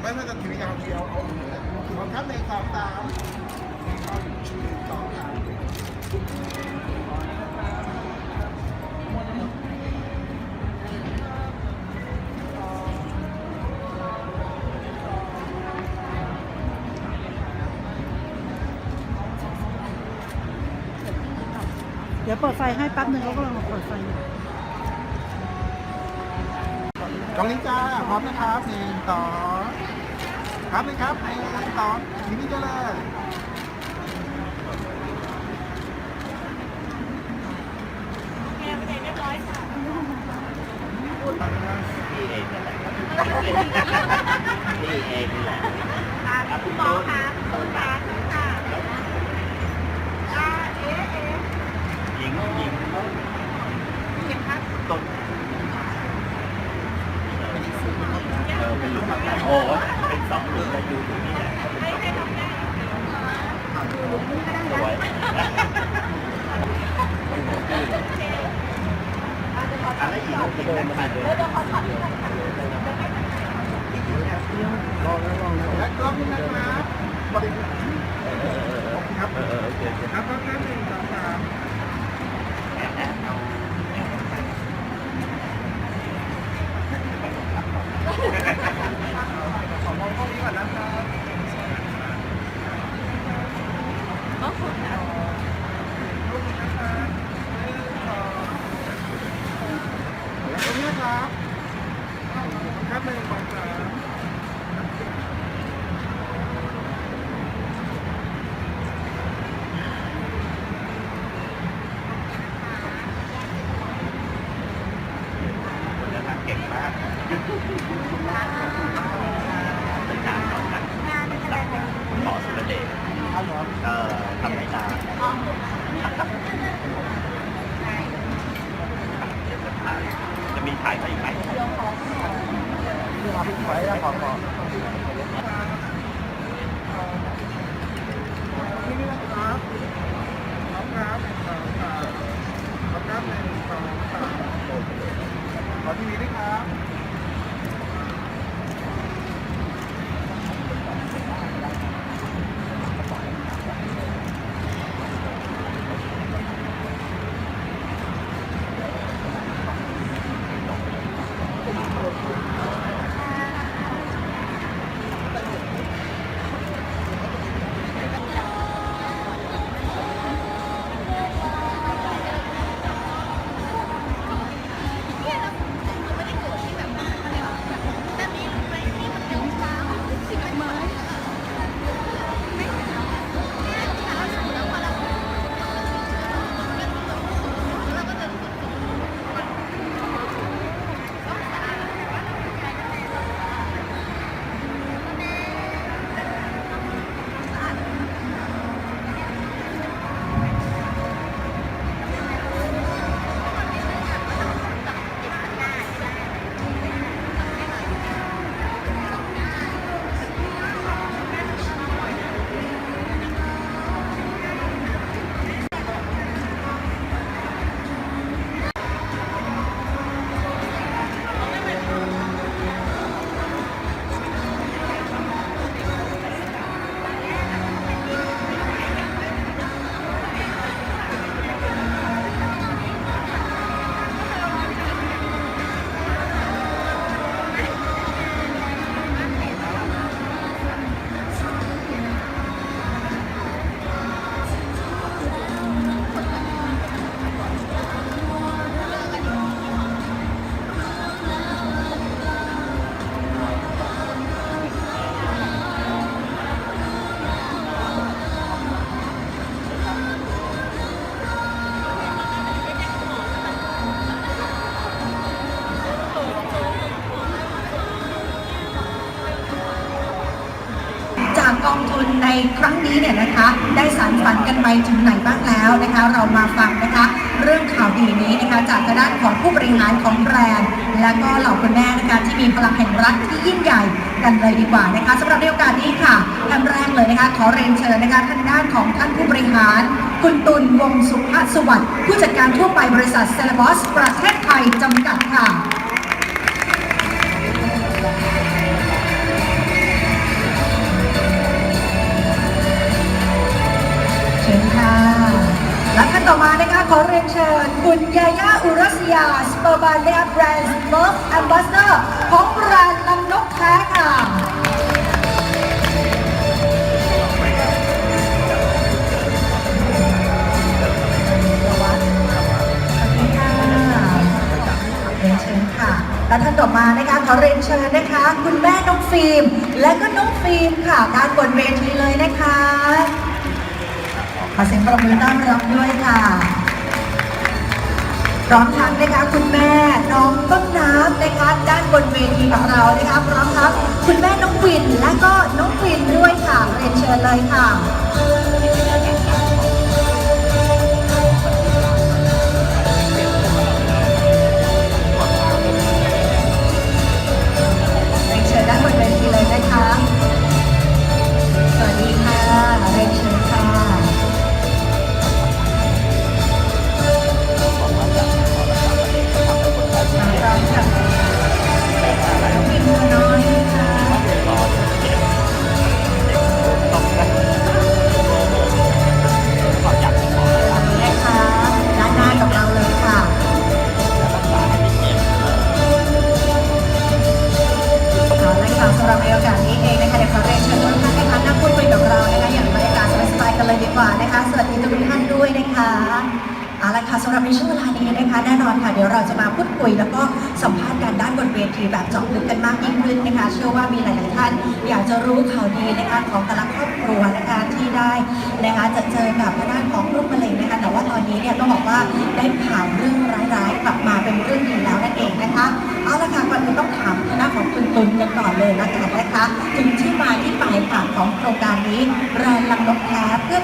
ไม่ถ้าจะถือยาวเดียวเอาเอาครับหนึ่งสองสามหนึ่งสองสองสามเดี๋ยวเปิดไฟให้แป๊บหนึ่งเขากำลังเปิดไฟอยู่ ตรงนี้จ้าพร้อ มนะครับหนึ่งสองครับเลยครับหนึ่งสองทีนี้ก็เลยพี่เองนั่นแหละพี่เองนี่แหละคุณหมอคะคุณหมอค่ะอ่าเอ๊ะเอ๊ะหญิงหญิงเห็นครับต้น เออเป็นลูกหลานโอ้เป็นสองลูกแล้วอยู่ตรงนี้แหละเขาเป็นสองลูกสวยอะไรอีกลูกจะเดินมาเดินลองนะลองนะและกล้องนี้นะครับบริครับ เออโอเคโอเคครับครับหนึ่งสองสาม รั้งนี้เนี่ยนะคะได้สารฝันกันไปถึงไหนบ้างแล้วนะคะ เรามาฟังนะคะ เรื่องข่าวดีนี้นะคะจากทางด้านของผู้บริหารของแบรนด์ และก็เหล่าคุณแม่นะคะที่มีพลังแห่งรักที่ยิ่งใหญ่กันเลยดีกว่านะคะสำหรับในโอกาสนี้ค่ะท่านแรกเลยนะคะขอเรียนเชิญนะคะทางด้านของท่านผู้บริหาร คุณตุลวงสุภาสวัสดิ์ผู้จัดการทั่วไปบริษัทเซเลบอสประเทศไทยจำกัดค่ะ ต่อมานะคะขอเรียนเชิญ คุณยาย่าอุรัสยาสเปอร์บาเลียแบรนด์เลิฟแอมบาสเดอร์ของแบรนด์ลำนกแท้ค่ะสวัสดีค่ะเรียนเชิญค่ะและท่านต่อมานะคะขอเรียนเชิญนะคะ คุณแม่น้องฟิล์ม และก็น้องฟิล์มค่ะด้านบนเวทีเลยนะคะ ขอเสียงปรบมือต้อนรับด้วยค่ะพร้อมทั้งนะคะคุณแม่น้องต้นน้ำนะคะด้านบนเวทีของเรานะคะพร้อมทั้งคุณแม่น้องวินและก็น้องวินด้วยค่ะเรียนเชิญเลยค่ะ ร้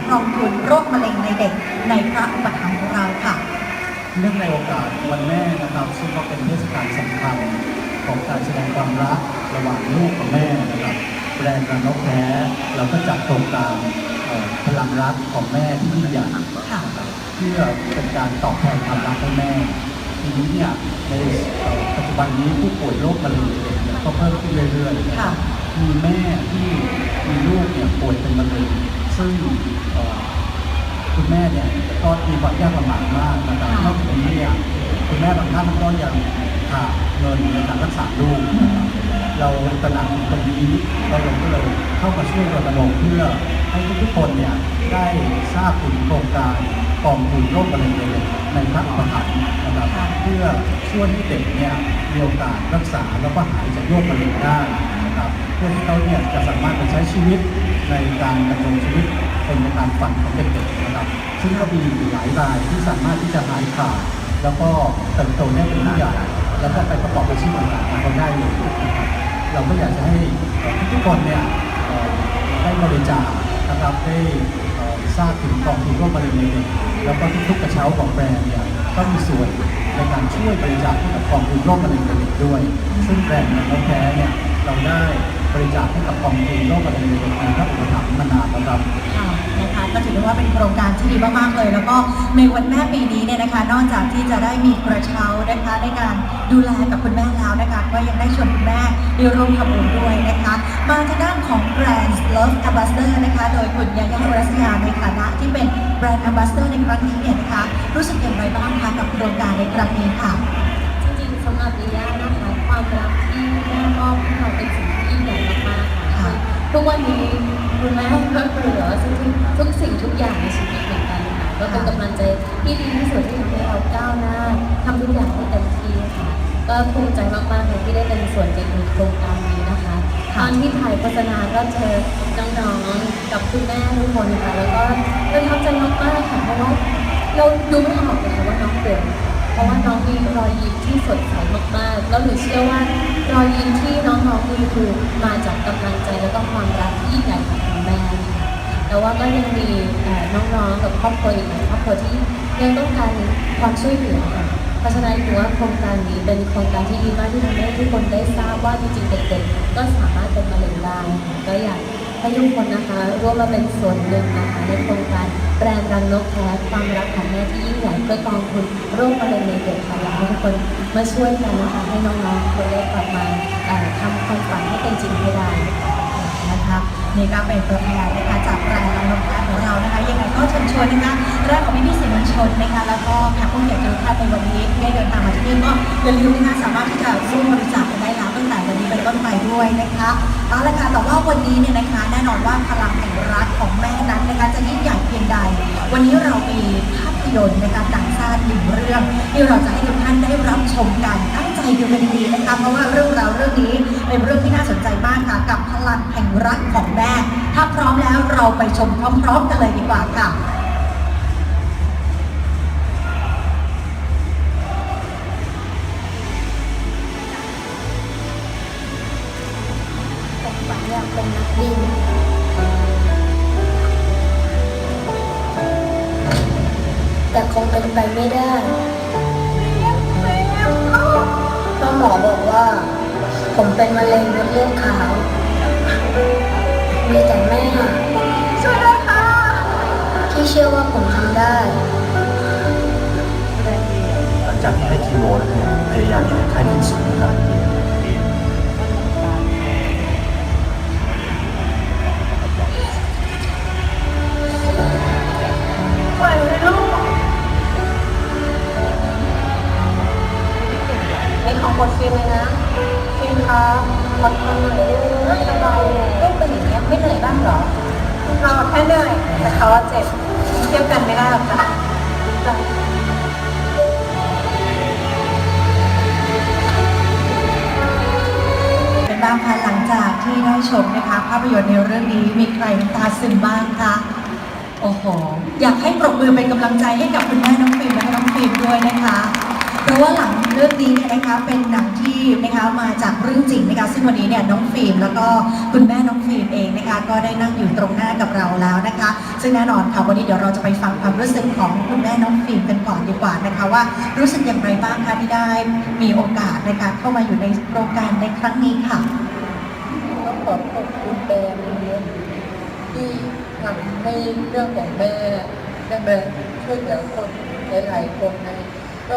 แท้เพื่อรองทุนโรคมะเร็งในเด็กในพระอุปถัมภ์ของเราค่ะ เนื่องในโอกาสวันแม่นะครับ ซึ่งก็เป็นเทศกาลสำคัญของการแสดงความรักระหว่างลูกกับแม่นะครับแบรนด์รังนกแท้เราก็จัดโครงการเอ่อพลังรักของแม่ที่ยิ่งใหญ่ค่ะนะครับเพื่อเป็นการตอบแทนความรักให้แม่ทีนี้เนี่ยในเอ่อปัจจุบันนี้ผู้ป่วยโรคมะเร็งในเด็กเนี่ยก็เพิ่มขึ้นเรื่อยๆนะคค่ะรับมีแม่ที่มีลูกเนี่ยป่วยเป็นมะเร็ง ซึ่งคุณแม่เนี่ยก็มีความยากลำบากมากนะครับค่ะนอกจากนี้เนี่ยคุณแม่บางท่านก็ยังขาดเงินในการรักษาลูกนะครับเราตระหนักถึงตรงนี้เราก็เลยเข้ามาช่วยรณรงค์เพื่อให้ทุกๆคนเนี่ยได้ทราบถึงโครงการกองทุนโรคมะเร็งในเด็กในพระอุปถัมภ์นะครับเพื่อช่วยให้เด็กเนี่ยมีโอกาสรักษาแล้วก็หายจากโรคมะเร็งได้นะครับเพื่อที่เขาเนี่ยจะสามารถไปใช้ชีวิต ในการดำรงชีวิตเป็นไปตามฝันของเด็กๆนะครับ ซึ่งก็มีหลายรายที่สามารถที่จะหายขาดแล้วก็เติบโตได้เป็นผู้ใหญ่แล้วก็ไปประกอบอาชีพต่างๆเขาได้เลยนะครับเราก็อยากจะให้ทุกคนเนี่ยได้บริจาคนะครับได้ทราบถึงกองทุนโรคมะเร็งเด็กแล้วก็ทุกๆกระเช้าของแบรนด์เนี่ยก็มีส่วนในการช่วยบริจาคให้กับกองทุนโรคมะเร็งเด็กด้วย ซึ่งแบรนด์น้องแท้เนี่ยเราได้ บริจาคให้กับกองทุนโรคมะเร็งในเด็กในพระอุปถัมภ์มานานแล้วครับ ค่ะนะคะก็ถือได้ว่าเป็นโครงการที่ดีมากๆเลย แล้วก็ในวันแม่ปีนี้เนี่ยนะคะ นอกจากที่จะได้มีกระเช้านะคะในการดูแลกับคุณแม่แล้วนะคะก็ยังได้ชวนคุณแม่ได้ร่วมทำบุญด้วยนะคะมาทางด้านของแบรนด์ Love Ambassador นะคะโดยคุณยาย่าอุรัสยาในฐานะที่เป็นแบรนด์ Ambassador ในครั้งนี้เนี่ยนะคะรู้สึกอย่างไรบ้างคะกับโครงการในครั้งนี้ค่ะ จริงๆสำหรับดิยานะคะความรักที่แม่มอบให้เราเป็นสิ่งที่ ยิ่งใหญ่มากๆค่ะค่ะทุกวันนี้คุณแม่ก็เหลือสิ่งที่ทุกสิ่งทุกอย่างในชีวิตเหมือนกันค่ะก็เป็นกำลังใจที่ดีที่สุดที่ทำให้เราก้าวหน้าทำทุกอย่างให้เต็มที่ค่ะ ก็ภูมิใจมากๆเลยที่ได้เป็นส่วนหนึ่งในโครงการนี้นะคะตอนที่ถ่ายโฆษณาก็เจอน้องๆกับคุณแม่ทุกคนค่ะแล้วก็ประทับใจมากๆค่ะเพราะว่าเราดูไม่ออกเลยค่ะว่าน้องเป็นเพราะว่าน้องมีรอยยิ้มที่สดใสมากๆ แล้วหนูเชื่อว่ารอยยิ้ม ที่องๆมีคือมาจากกำลังใจและก็ความรักที่ยิ่งใหญ่ของคุณแม่ค่ะแต่ว่าก็ยังมีเอ่อน้องๆกับครอบครัวอีกหลายครอบครัวที่ยังต้องการความช่วยเหลือค่ะเพราะฉะนั้นถือว่าโครงการนี้เป็นโครงการที่ดีมากที่ทำให้ทุกคนได้ทราบว่าจริงๆเด็กๆก็สามารถเป็นมะเร็งได้ก็อยาก ให้ทุกคนนะคะร่วมมาเป็นส่วนหนึ่งนะคะในโครงการแบรนด์รังนกแท้ความรักของแม่ที่ยิ่งใหญ่เพื่อกองทุนโรคมะเร็งในเด็กค่ะอยากให้ทุกคนมาช่วยกันนะคะให้น้องๆคนได้กลับมาทำความฝันให้เป็นจริงให้ได้นะคะนี่ก็เป็นตัวแทนนะคะจากแบรนด์ลำนกของเรานะคะยังไงก็เชิญชวนนะคะแรกของพี่พี่ๆสื่อมวลชนนะคะแล้วก็แขกผู้เกียรติทุกท่านในวันนี้ได้เดินทางมาที่นี่ก็อย่าลืมนะคะสามารถที่จะร่วมบริจาคกันได้ เป็นต้นไปด้วยนะคะเอาละค่ะแต่ว่าวันนี้เนี่ยนะคะ แน่นอนว่าพลังแห่งรักของแม่นั้นนะคะจะยิ่งใหญ่เพียงใด วันนี้เรามีภาพยนตร์นะคะหนังสั้นหนึ่งเรื่องที่เราจะให้ทุกท่านได้รับชมกันตั้งใจดูกันดีๆนะคะเพราะว่าเรื่องราวเรื่องนี้เป็นเรื่องที่น่าสนใจมากค่ะ กับพลังแห่งรักของแม่ถ้าพร้อมแล้วเราไปชมพร้อมๆกันเลยดีกว่าค่ะากเป็นนักบินแต่คงเป็นไปไม่ได้เพราะหมอบอกว่า ผมเป็นมะเร็งมดเลือดขาว มีแต่แม่ที่เชื่อว่าผมทำได้หลังจากที่ให้คีโมแล้วเนี่ยพยายามอย่าให้ไข้ขึ้นสูงนะครับ ในของบทฟิล์มเลยนะฟิล์มคะขอทำหน่อยไม่สบายเลยลูกเป็นอย่างนี้ยไม่เหนื่อยบ้างเหรอเราแค่เหนื่อยแต่เขาว่าเจ็บเทียบกันไม่ได้หรอกจ้ะจ้ะเป็นบ้างคะหลังจากที่ได้ชมนะคะภาพยนตร์ในเรื่องนี้มีใครน้ำตาซึมบ้างคะ โอ้โห อยากให้ปรบมือเป็นกำลังใจให้กับคุณแม่น้องฟิล์มและน้องฟิล์มด้วยนะคะ เพราะว่าหลังเรื่องนี้เนี่ยนะคะเป็นหนังที่นะคะมาจากเรื่องจริงนะคะซึ่งวันนี้เนี่ยน้องฟิล์มแล้วก็คุณแม่น้องฟิล์มเองนะคะก็ได้นั่งอยู่ตรงหน้ากับเราแล้วนะคะ ซึ่งแน่นอนค่ะวันนี้เดี๋ยวเราจะไปฟังความรู้สึกของคุณแม่น้องฟิล์มกันก่อนดีกว่านะคะว่ารู้สึกอย่างไรบ้างคะที่ได้มีโอกาสนะคะเข้ามาอยู่ในโครงการในครั้งนี้ค่ะต้องขอบคุณแบรนด์ที่ ทำให้เรื่องของแม่ได้มาช่วยเหลือคนหลายๆคนในก็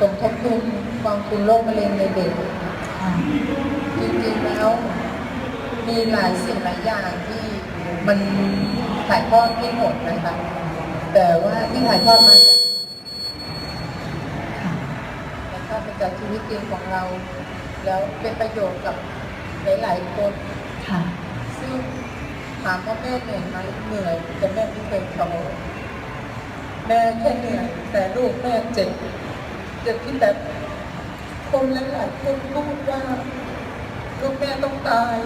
สมทบทุนกองทุนโรคมะเร็งในเด็กจริงๆแล้ว มีหลายสิ่งหลายอย่างที่มันถ่ายทอดไม่หมดนะคะแต่ว่าที่ถ่ายทอดมาถ่ายทอดมาจากชีวิตจริงของเรา แล้วเป็นประโยชน์กับหลายๆคน ถามว่าแม่เหนื่อยไหมเหนื่อยแต่แม่ไม่เคยท้อแม่แค่เหนื่อยแต่ลูกแม่เจ็บเจ็บที่แบบคนหลายๆคนพูดว่าลูกแม่ต้องตาย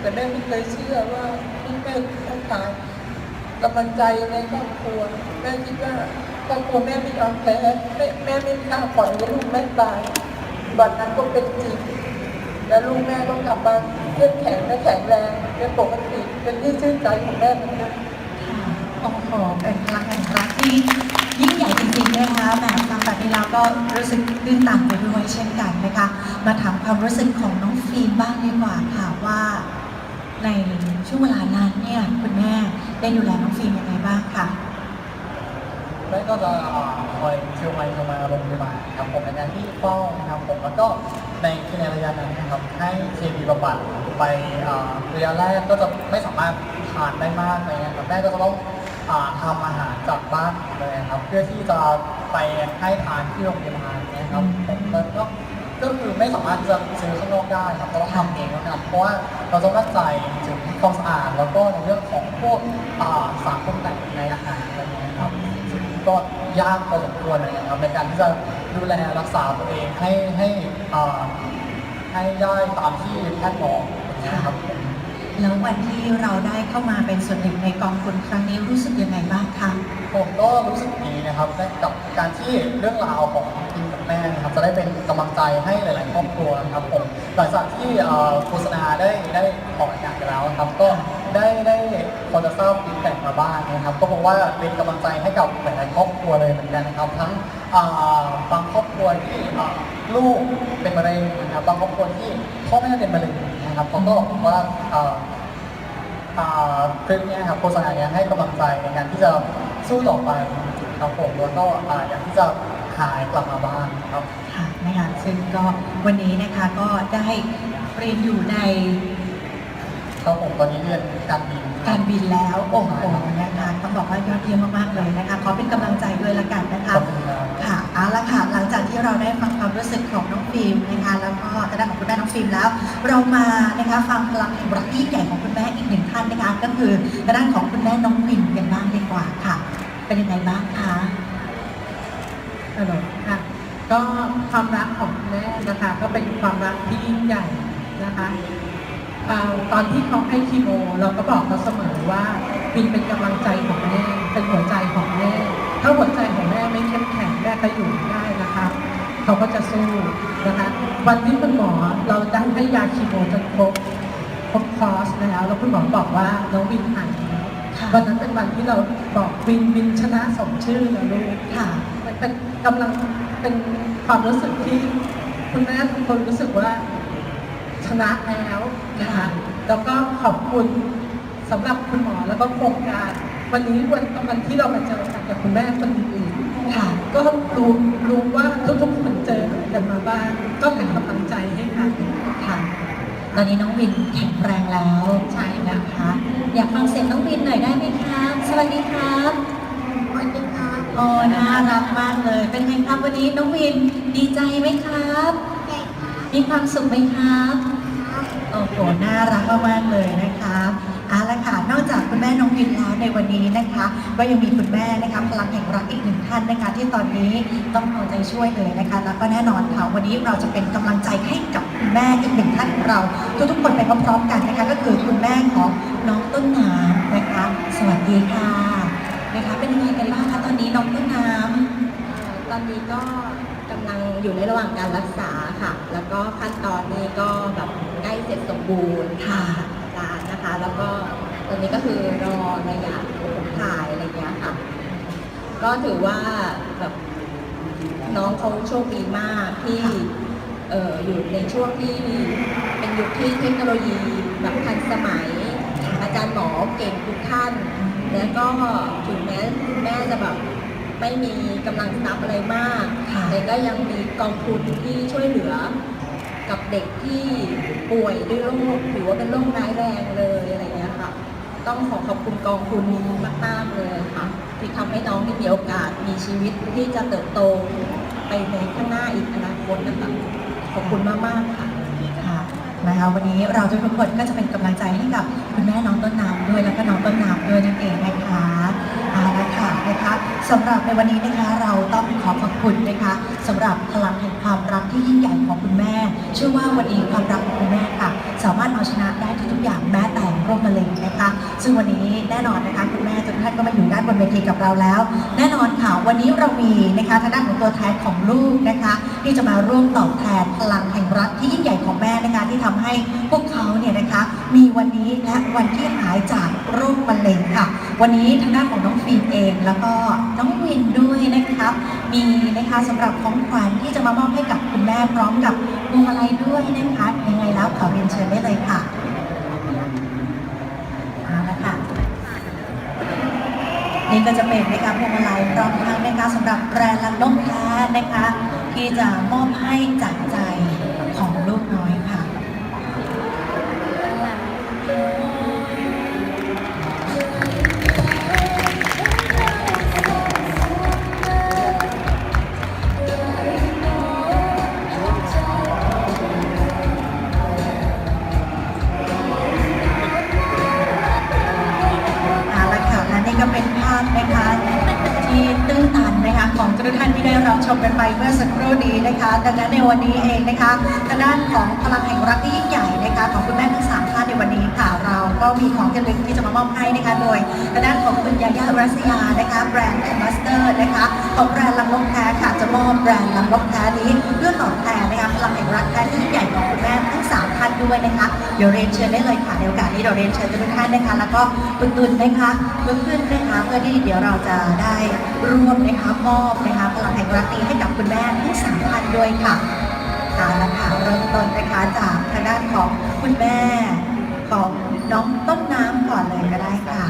แต่แม่ไม่เคยเชื่อว่าลูกแม่ต้องตายกำลังใจในครอบครัวแม่คิดว่าครอบครัวแม่ไม่ยอมแพ้แม่แม่ไม่กล้าปล่อยให้ลูกแม่ตายวันนั้นก็เป็นจริงแล้วลูกแม่ก็กลับมา เข้มแข็งและแข็งแรงเป็นปกติเป็นที่ชื่นใจของแม่เหมือนกันโอ้โหเป็นพลังแห่งรักที่ยิ่งใหญ่จริงๆนะคะแหมฟังแบบนี้แล้วก็รู้สึกตื้นตันไปด้วยเช่นกันนะคะ มาถามความรู้สึกของน้องฟิล์มบ้างดีกว่าค่ะว่า ในช่วงเวลานั้นเนี่ยคุณแม่ได้ดูแลน้องฟิล์มยังไงบ้างค่ะแม่ก็จะคอยเชียวไปเชียมาโรงพยาบาลครับผมในงานที่เฝ้านะครับผมแล้วก็ ในในระยะนั้นนะครับให้เคมีบำบัดไประยะแรกก็จะไม่สามารถทานได้มากอะไรเลยครับแม่ก็จะต้องอ่าทำอาหารจากบ้านเลยครับ เพื่อที่จะไปให้ทานที่โรงพยาบาลนะครับผมแล้วก็ก็คือไม่สามารถจะซื้อข้างนอกได้ครับเราต้องทำเองนะครับเพราะว่าเราต้องมั่นใจถึงความสะอาดแล้วก็ในเรื่องของพวกอาสารปรุงแต่งในอาหาร ก็ยากพอสมควรเลยนะครับในการที่จะดูแลรักษาตัวเองให้ให้อ่าให้ได้ตามที่แพทย์บอกอย่างเงี้ยครับผมแล้ววันที่เราได้เข้ามาเป็นส่วนหนึ่งในกองทุนครั้งนี้รู้สึกยังไงบ้างคะผมก็รู้สึกดีนะครับได้กับการที่เรื่องราวของทีมกับแม่นะครับจะได้เป็นกำลังใจให้หลาย ๆ ครอบครัวนะครับผมหลังจากที่เอ่อโฆษณาได้ได้ออกอากาศไปแล้วนะครับก็ ได้ได้พอจะทราบฟีดแบ็กมาบ้างนะครับ ก็บอกว่าเป็นกำลังใจให้กับหลายๆครอบครัวเลยเหมือนกันนะครับ ทั้งอ่าบางครอบครัวที่อ่าลูกเป็นมะเร็งนะครับบางครอบครัวที่พ่อแม่เป็นมะเร็งนะครับเขาก็บอกว่าอ่าอ่าคลิปเนี้ยครับโฆษณาเนี้ยให้กำลังใจในการที่จะสู้ต่อไปครับผมแล้วก็อ่าอยากที่จะหายกลับมาบ้านครับ ค่ะนะคะซึ่งก็วันนี้นะคะก็ได้เรียนอยู่ใน ครับผมตอนนี้เรียนการบินการบินแล้วโอ้โหนะคะต้องบอกว่ายอดเยี่ยมมากๆเลยนะคะขอเป็นกำลังใจด้วยละกันนะคะขอบคุณครับค่ะเอาละค่ะหลังจากที่เราได้ฟังความรู้สึกของน้องฟิล์มนะคะแล้วก็ทางด้านของคุณแม่น้องฟิล์มแล้ว เรามานะคะฟังพลังแห่งรักที่ยิ่งใหญ่ของคุณแม่อีกหนึ่งท่านนะคะก็คือทางด้านของคุณแม่น้องวินกันบ้างดีกว่าค่ะ เป็นยังไงบ้างคะฮัลโหลค่ะก็ความรักของแม่นะคะ ก็เป็นความรักที่ยิ่งใหญ่นะคะ อ่าตอนที่เขาให้คีโม เราก็บอกเขาเสมอว่าบินเป็นกำลังใจของแม่เป็นหัวใจของแม่ถ้าหัวใจของแม่ไม่เข้มแข็งแม่ก็อยู่ไม่ได้นะคะเขาก็จะสู้นะคะวันที่คุณหมอเราได้ให้ยาคีโมจนครบครบคอร์สแล้วแล้วคุณหมอบอกว่าน้องวินหายแล้วค่ะวันนั้นเป็นวันที่เราบอกวินวินชนะสมชื่อนะลูกค่ะมันเป็นกำลังเป็นความรู้สึกที่คุณแม่ทุกคนรู้สึกว่า ชนะแล้วนะคะแล้วก็ขอบคุณสำหรับคุณหมอแล้วก็โครงการ วันนี้วันวันที่เรามาเจอกันกับคุณแม่คนอื่นค่ะ ก็รู้รู้ว่าทุกๆคนเจออะไรกันมาบ้าง ก็เป็นกำลังใจให้กันค่ะ ตอนนี้น้องวินแข็งแรงแล้ว ใช่นะคะ อยากฟังเสียงน้องวินหน่อยได้ไหมครับสวัสดีครับสวัสดีครับโอ้น่ารักมากเลย เป็นไงครับวันนี้น้องวินดีใจไหมครับ มีความสุขไหมครับโอ้โห น่ารักมากๆเลยนะคะเอาละค่ะ นอกจากคุณแม่น้องวินแล้วในวันนี้นะคะ ก็ยังมีคุณแม่นะคะพลังแห่งรักอีกหนึ่งท่านนะคะ ที่ตอนนี้ต้องเอาใจช่วยเลยนะคะ แล้วก็แน่นอนค่ะวันนี้เราจะเป็นกำลังใจให้กับคุณแม่อีกหนึ่งท่านของเรา ทุกๆคนไปพร้อมๆกันนะคะ ก็คือคุณแม่ของน้องต้นน้ำนะคะ สวัสดีค่ะนะคะ เป็นยังไงกันบ้างคะตอนนี้น้องต้นน้ำตอนนี้ก็ กำลังอยู่ในระหว่างการรักษาค่ะ แล้วก็ขั้นตอนนี้ก็แบบใกล้เสร็จสมบูรณ์ค่ะอาจารย์นะคะ แล้วก็ตอนนี้ก็คือรอระยะผมถ่ายอะไรเงี้ยค่ะ ก็ถือว่าแบบน้องเขาโชคดีมากที่เอออยู่ในช่วงที่เป็นยุคที่เทคโนโลยีแบบทันสมัย อาจารย์หมอเก่งทุกท่าน แล้วก็ถึงแม้คุณแม่จะแบบ ไม่มีกำลังทรัพย์อะไรมาก ค่ะ แต่ก็ยังมีกองทุนที่ช่วยเหลือ กับเด็กที่ป่วยด้วยโรคหรือว่าเป็นโรคร้ายแรงเลยอะไรเงี้ยค่ะ ต้องขอขอบคุณกองทุนนี้มากๆเลยค่ะ ที่ทำให้น้องได้มีโอกาสมีชีวิตที่จะเติบโตไปในข้างหน้าอีกอนาคตนะคะขอบคุณมากๆค่ะ ค่ะนะคะวันนี้เราทุกคนก็จะเป็นกำลังใจให้กับคุณแม่น้องต้นน้ำด้วยแล้วก็น้องต้นน้ำด้วยนั่นเองนะคะเอาละ ค่ะนะคะสำหรับในวันนี้นะคะเราต้องขอขอบคุณนะคะสำหรับพลังแห่งความรักที่ยิ่งใหญ่ของคุณแม่ เชื่อว่าวันนี้ความรักของคุณแม่ค่ะ สามารถเอาชนะได้ทุกๆอย่างแม้แต่โรคมะเร็งนะคะ ซึ่งวันนี้แน่นอนนะคะคุณแม่ทุกท่านก็มาอยู่ด้านบนเวทีกับเราแล้ว แน่นอนค่ะวันนี้เรามีนะคะทางด้านของตัวแทนของลูกนะคะ ที่จะมาร่วมตอบแทนพลังแห่งรักที่ยิ่งใหญ่ของแม่นะคะที่ทำให้พวกเขาเนี่ยนะคะ มีวันนี้และวันที่หายจากโรคมะเร็งค่ะ วันนี้ทางด้านของน้องฟิล์มเอง แล้วก็น้องวินด้วยนะคะมีนะคะสำหรับของขวัญที่จะมามอบให้กับคุณแม่พร้อมกับพวงมาลัยด้วยนะคะยังไงแล้วขอเรียนเชิญได้เลยค่ะเอาละค่ะนี่ก็จะเป็นนะคะพวงมาลัยพร้อมทั้งนะคะสำหรับแบรนด์ลังนกแท้นะคะ ที่จะมอบให้จากใจของลูกน้อยค่ะ ก็เป็นภาพนะคะที่ตื้นตันนะคะของทุกท่านที่ได้รับชมกันไปเมื่อสักครู่นี้นะคะดังนั้นในวันนี้เองนะคะทางด้านของพลังแห่งรักที่ยิ่งใหญ่นะคะของคุณแม่ทั้งสามท่านในวันนี้ค่ะเราก็มีของที่ระลึกที่จะมามอบให้นะคะโดยทางด้านของคุณยาย่ารัสยานะคะแบรนด์แอมบาสเตอร์นะคะของแบรนด์ลำลงแท้ค่ะจะมอบแบรนด์ลำลงแท้นี้เพื่อตอบแทนนะคะพลังแห่งรักแท้ที่ยิ่งใหญ่ของคุณแม่ทั้งสาม ด้วยนะคะ เดี๋ยวเรียนเชิญได้เลยค่ะในโอกาสนี้เราเรียนเชิญทุกท่านนะคะ แล้วก็คุณตุนนะคะลุกขึ้นนะคะเพื่อที่เดี๋ยวเราจะได้ร่วมนะคะมอบนะคะพลังแห่งรักนี้ให้กับคุณแม่ทั้งสามท่านด้วยค่ะเอาละค่ะเริ่มต้นนะคะจากทางด้านของคุณแม่ของน้องต้นน้ำก่อนเลยก็ได้ค่ะ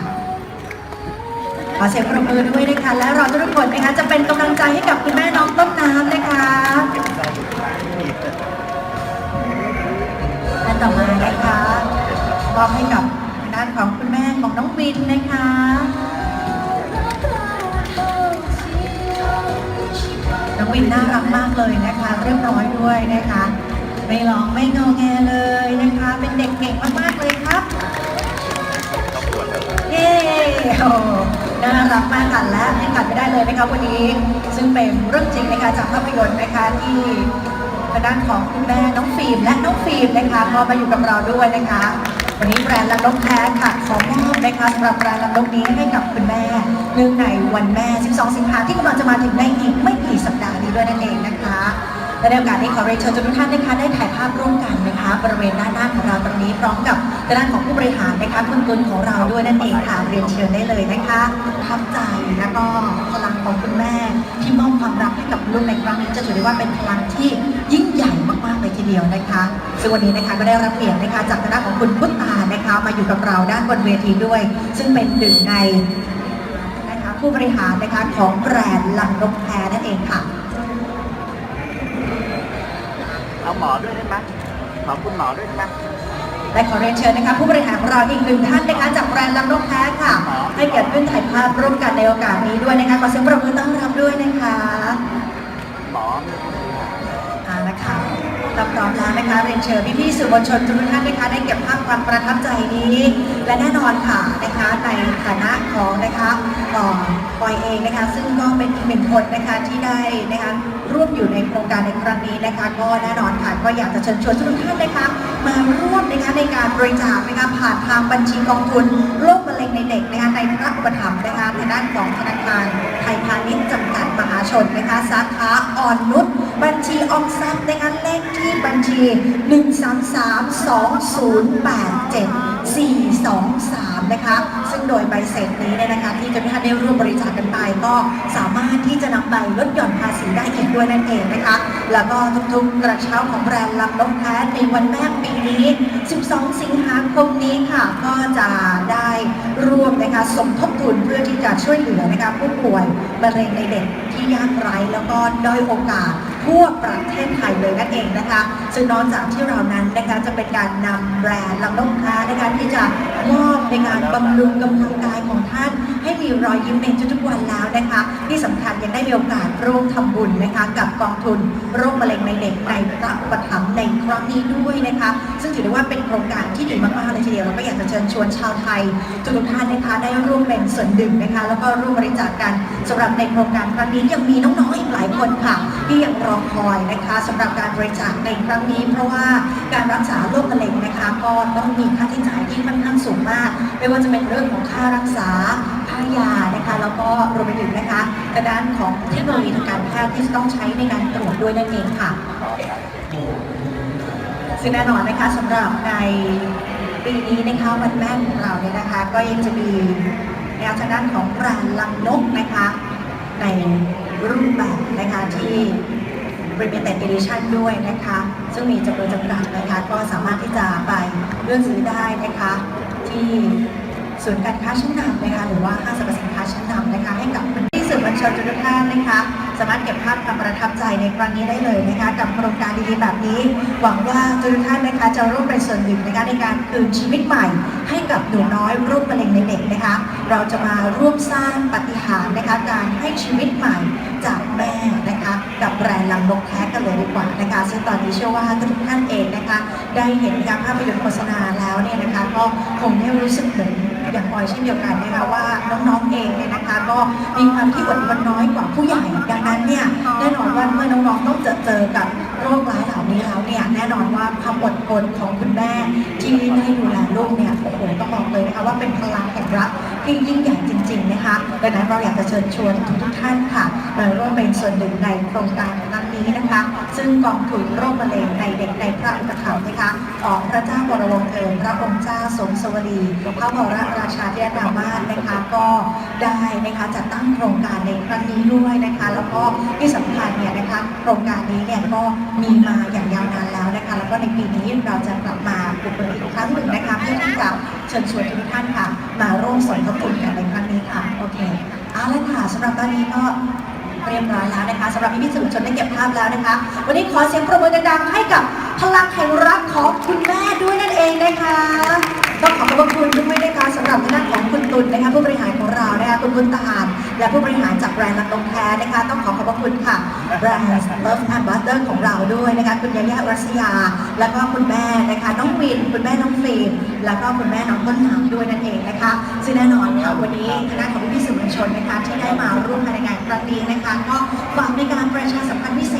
ขอเสียงปรบมือด้วยนะคะ และเราทุกคนนะคะจะเป็นกำลังใจให้กับคุณแม่น้องต้นน้ำนะคะ่อมานะคะมอบให้กับด้านของคุณแม่ของน้องวินนะคะน้องวินน่ารักมากเลยนะคะเรียบร้อยด้วยนะคะ ไม่ร้องไม่งอแงเลยนะคะ เป็นเด็กเก่งมากๆเลยครับเย้โอ้น่ารักมากกันและให้กันไม่ได้เลยนะคะวันนี้ ซึ่งเป็นเรื่องจริงนะคะจากภาพยนตร์นะคะที่ ทางด้านของคุณแม่น้องฟิล์มและน้องฟิล์มนะคะก็มาอยู่กับเราด้วยนะคะ วันนี้แบรนด์ลำนกแท้ค่ะขอมอบนะคะสำหรับแบรนด์ลำนกนี้ให้กับคุณแม่เนื่องในวันแม่ 12 สิงหาที่กำลังจะมาถึงในอีกไม่กี่สัปดาห์นี้ด้วยนั่นเอง และในโอกาสนี้ขอเรียนเชิญทุกท่านนะคะได้ถ่ายภาพร่วมกันนะคะบริเวณด้านหน้าของเราตรงนี้พร้อมกับด้านของผู้บริหารนะคะคุณตุนของเราด้วยนั่นเองค่ะเรียนเชิญได้เลยนะคะทับใจแล้วก็พลังของคุณแม่ที่มอบความรักให้กับลูกในครั้งนี้จะถือได้ว่าเป็นพลังที่ยิ่งใหญ่มากๆเลยทีเดียวนะคะซึ่งวันนี้นะคะก็ได้รับเกียรตินะคะจากคณะของคุณพุทธานะคะมาอยู่กับเราด้านบนเวทีด้วย ซึ่งเป็นหนึ่งในนะคะผู้บริหารนะคะของแบรนด์ลำนกแท้นั่นเองค่ะ เอาหมอด้วยได้ไหม ขอคุณหมอด้วยได้ไหมและขอเรียนเชิญนะคะ ผู้บริหารของเราอีกหนึ่งท่านนะคะจากแบรนด์ลำนกแท้ค่ะ ให้เกียรติขึ้นถ่ายภาพร่วมกันในโอกาสนี้ด้วยนะคะขอเสียงปรบมือต้อนรับด้วยนะคะหมอ ถ้าพร้อมแล้วนะคะเรียนเชิญพี่ๆสื่อมวลชนทุกท่านนะคะได้เก็บภาพความประทับใจนี้ และแน่นอนค่ะนะคะในฐานะของนะคะอ่อปอยเองนะคะซึ่งก็เป็นอีกหนึ่งคนนะคะที่ได้นะคะร่วมอยู่ในโครงการในครั้งนี้นะคะก็แน่นอนค่ะก็อยากจะเชิญชวนทุกท่านนะคะมาร่วมนะคะในการบริจาคนะคะผ่านทางบัญชีกองทุนโรคมะเร็งในเด็กนะคะในพระอุปถัมภ์นะคะทางด้านของธนาคารไทยพาณิชย์จำกัดมหาชนนะคะสาขาอ่อนนุช บัญชีออมทรัพย์นะคะเลขที่บัญชี 1332087 423 นะคะ ซึ่งโดยใบเสร็จนี้เนี่ยนะคะที่ทุกท่านได้ร่วมบริจาคกันไปก็สามารถที่จะนำไปลดหย่อนภาษีได้อีกด้วยนั่นเองนะคะ แล้วก็ทุกๆกระเช้าของแบรนด์ลำนกแท้ในวันแม่ปีนี้ 12 สิงหาคมนี้ค่ะ ก็จะได้ร่วมนะคะสมทบทุนเพื่อที่จะช่วยเหลือนะคะผู้ป่วยมะเร็งในเด็กที่ยากไร้แล้วก็ด้อยโอกาสทั่วประเทศไทยเลยนั่นเองนะคะ ซึ่งนอกจากที่เรานั้นนะคะจะเป็นการนำแบรนด์ลำนกค้านะคะที่จะมอบในการบำรุงกำลังกายของท่าน ให้มีรอยยิ้มในทุกๆวันแล้วนะคะ ที่สำคัญยังได้มีโอกาสร่วมทำบุญนะคะ กับกองทุนโรคมะเร็งในเด็กในพระอุปถัมภ์ในครั้งนี้ด้วยนะคะ ซึ่งถือได้ว่าเป็นโครงการที่ดีมากๆเลยทีเดียวเราก็อยากจะเชิญชวนชาวไทยทุกท่านนะคะได้ร่วมเป็นส่วนหนึ่งนะคะ แล้วก็ร่วมบริจาคกันสำหรับในโครงการครั้งนี้ยังมีน้องๆอีกหลายคนค่ะ ที่ยังรอคอยนะคะสำหรับการบริจาคในครั้งนี้ เพราะว่าการรักษาโรคมะเร็งนะคะ ก็ต้องมีค่าใช้จ่ายที่ค่อนข้างสูงมาก ไม่ว่าจะเป็นเรื่องของค่ารักษาค่ายานะคะแล้วก็รวมไปถึงนะคะกระด้านของเทคโนโลยีทางการแพทย์ที่จะต้องใช้ในการตรวจด้วยนั่นเองค่ะซึ่งแน่นอนนะคะสำหรับในปีนี้นะคะวันแม่ของเราเนี่ยนะคะ ก็ยังจะมีแนวทางด้านของแบรนด์ลังนกนะคะ ในรูปแบบนะคะที่ limited edition ด้วยนะคะ ซึ่งมีจำนวนจำกัดนะคะ ก็สามารถที่จะไปเลือกซื้อได้นะคะ ที่ ศูนย์การค้าชั้นนำนะคะหรือว่าห้างสรรพสินค้าชั้นนำนะคะให้กับที่สื่อมวลชนทุกท่านนะคะสามารถเก็บภาพความประทับใจในครั้งนี้ได้เลยนะคะกับโครงการดีๆแบบนี้ หวังว่าทุกท่านนะคะจะร่วมเป็นส่วนหนึ่งนะคะในการคืนชีวิตใหม่ ให้กับหนูน้อยโรคมะเร็งในเด็กนะคะเราจะมาร่วมสร้างปฏิหารนะคะการให้ชีวิตใหม่จากแม่นะคะกับแบรนด์ลังนกแท้กันเลยดีกว่านะคะซึ่งตอนนี้เชื่อว่าทุกท่านเองนะคะได้เห็นนะคะภาพยนตร์โฆษณาแล้วเนี่ยนะคะก็คงได้รู้สึกเหมือน อย่างพลอยเช่นเดียวกันนะคะว่าน้องๆเองเนี่ยนะคะ ก็มีความที่อดทนน้อยกว่าผู้ใหญ่ ดังนั้นเนี่ยแน่นอนว่าเมื่อน้องๆต้องเจอเจอกับโรคร้ายเหล่านี้แล้วเนี่ยแน่นอนว่าความอดทนของคุณแม่ที่ได้ดูแลลูกเนี่ยโอ้โหต้องบอกเลยนะคะว่าเป็นพลังแห่งรักที่ยิ่งใหญ่จริง ๆนะคะดังนั้นเราอยากจะเชิญชวนทุกๆท่านค่ะมาร่วมเป็นส่วนหนึ่งในโครงการครั้ง นี้นะคะ ซึ่งกองทุนโรคมะเร็งในเด็กในพระอุปถัมภ์นะคะของพระเจ้าบรมเธอพระองค์เจ้าสมสวรีพระบรมราชาธินามาศนะคะก็ได้นะคะจัดตั้งโครงการในครั้งนี้ด้วยนะคะ แล้วก็ที่สำคัญเนี่ยนะคะโครงการนี้เนี่ยก็มีมาอย่างยาวนานแล้วนะคะ แล้วก็ในปีนี้เราจะกลับมาปลุกเบิกอีกครั้งหนึ่งนะคะเพื่อที่จะเชิญชวนทุกท่านค่ะ มาร่วมสมทบทุนกันในครั้งนี้ค่ะโอเคเอาละค่ะสำหรับตอนนี้ก็ เรียบร้อยแล้วนะคะสำหรับพี่พี่ๆสื่อมวลชนได้เก็บภาพแล้วนะคะ วันนี้ขอเสียงปรบมือดังๆให้กับพลังแห่งรักของคุณแม่ด้วยนั่นเองนะคะ ต้องขอบพระคุณด้วยนะคะสำหรับทางด้านของคุณตุลนะคะผู้บริหารของเรานะคะคุณบุญตาลและผู้บริหารจากแบรนด์ลักลงแท้นะคะต้องขอขอบพระคุณค่ะแบรนด์ Love Ambassador ของเราด้วยนะคะคุณยาย่ารัสยา แล้วก็คุณแม่นะคะน้องวินคุณแม่น้องฟิล์มแล้วก็คุณแม่น้องต้นน้ำด้วยนั่นเองนะคะซึ่งแน่นอนค่ะวันนี้คณะของพี่สื่อมวลชนนะคะที่ได้มาร่วมในงานครั้งนี้นะคะก็ฝากในการประชาสัมพันธ์พิเศ